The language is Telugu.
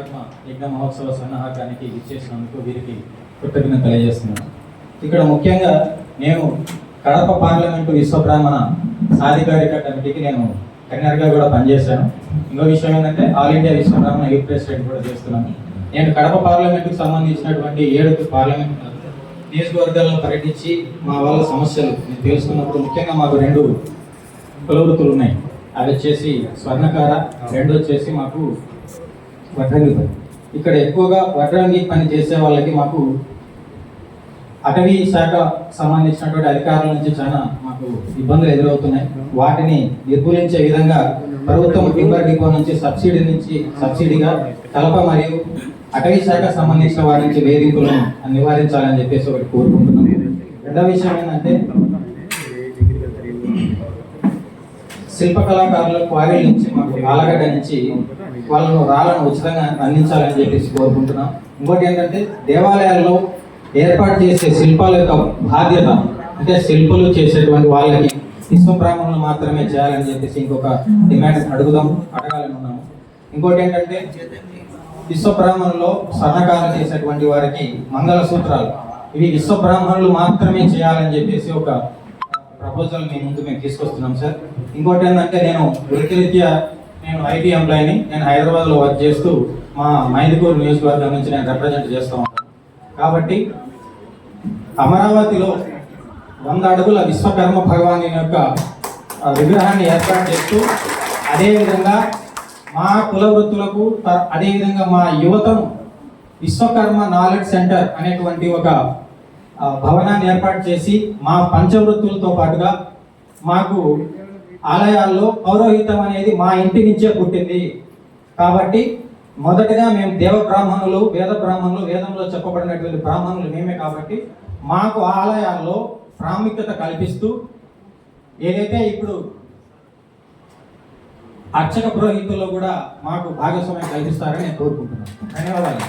కర్మ యజ్ఞ మహోత్సవ సన్నాహకానికి ఇచ్చేసినందుకు వీరికి కృతజ్ఞత తెలియజేస్తున్నాను. ఇక్కడ ముఖ్యంగా నేను కడప పార్లమెంటు విశ్వబ్రాహ్మణ సాధికారిక కమిటీకి నేను కన్వీనర్గా కూడా పనిచేశాను. ఇంకో విషయం ఏంటంటే all India Vishwabrahmana youth president కూడా చేస్తున్నాను. నేను కడప పార్లమెంటుకు సంబంధించినటువంటి ఏడు పార్లమెంట్ నియోజకవర్గాలను పర్యటించి మా వాళ్ళ సమస్యలు నేను తెలుసుకున్నప్పుడు ముఖ్యంగా మాకు రెండు కులవృత్తులు ఉన్నాయి. అవి వచ్చేసి స్వర్ణకార రెండు వచ్చేసి మాకు వడ్రంగి పని ఇక్కడ ఎక్కువగా వడ్రంగి పని చేసే వాళ్ళకి మాకు అటవీ శాఖ సంబంధించినటువంటి అధికారుల నుంచి చాలా మాకు ఇబ్బందులు ఎదురవుతున్నాయి. వాటిని నిర్మూలించే విధంగా ప్రభుత్వం టింబర్ డిపో నుంచి సబ్సిడీ నుంచి సబ్సిడీగా కలప మరియు అటవీ శాఖ సంబంధించిన వారి నుంచి వేధింపులను నివారించాలని చెప్పేసి ఒకటి కోరుకుంటున్నాం. రెండవ విషయం ఏంటంటే శిల్ప కళాకారుల నుంచి మాకు ఆలగడ్డ నుంచి వాళ్ళను రాళ్ళను ఉచితంగా అందించాలని చెప్పేసి కోరుకుంటున్నాం. ఇంకోటి ఏంటంటే దేవాలయాల్లో ఏర్పాటు చేసే శిల్పాల యొక్క బాధ్యత అంటే శిల్పులు చేసేటువంటి వాళ్ళకి విశ్వబ్రాహ్మణులు మాత్రమే చేయాలని చెప్పేసి ఇంకొక డిమాండ్ అడుగుదాం అడగాలని ఉన్నాము. ఇంకోటి ఏంటంటే విశ్వబ్రాహ్మణుల్లో స్వర్ణకారం చేసేటువంటి వారికి మంగళ సూత్రాలు ఇవి విశ్వబ్రాహ్మణులు మాత్రమే చేయాలని చెప్పేసి ఒక ప్రపోజల్ మీ ముందు మేము తీసుకొస్తున్నాం సార్. ఇంకోటి ఏంటంటే నేను వృత్తిరీత్యా నేను ఐటీ ఎంప్లాయీని నేను హైదరాబాద్లో వర్క్ చేస్తూ మా మైదుకూరు నియోజకవర్గం నుంచి నేను రిప్రజెంట్ చేస్తూ ఉంటాను. కాబట్టి అమరావతిలో వంద అడుగుల విశ్వకర్మ భగవాన్ యొక్క విగ్రహాన్ని ఏర్పాటు చేస్తూ అదేవిధంగా మా కుల వృత్తులకు అదేవిధంగా మా యువతను విశ్వకర్మ నాలెడ్జ్ సెంటర్ అనేటువంటి ఒక భవనాన్ని ఏర్పాటు చేసి మా పంచవృత్తులతో పాటుగా మాకు ఆలయాల్లో పౌరోహితం అనేది మా ఇంటి నుంచే పుట్టింది. కాబట్టి మొదటగా మేము దేవ బ్రాహ్మణులు వేద బ్రాహ్మణులు వేదంలో చెప్పబడినటువంటి బ్రాహ్మణులు మేమే కాబట్టి మాకు ఆలయాల్లో ప్రాముఖ్యత కల్పిస్తూ ఏదైతే ఇప్పుడు అర్చక పురోహితుల్లో కూడా మాకు భాగస్వామ్యం కల్పిస్తారని నేను కోరుకుంటున్నాను. ధన్యవాదాలు.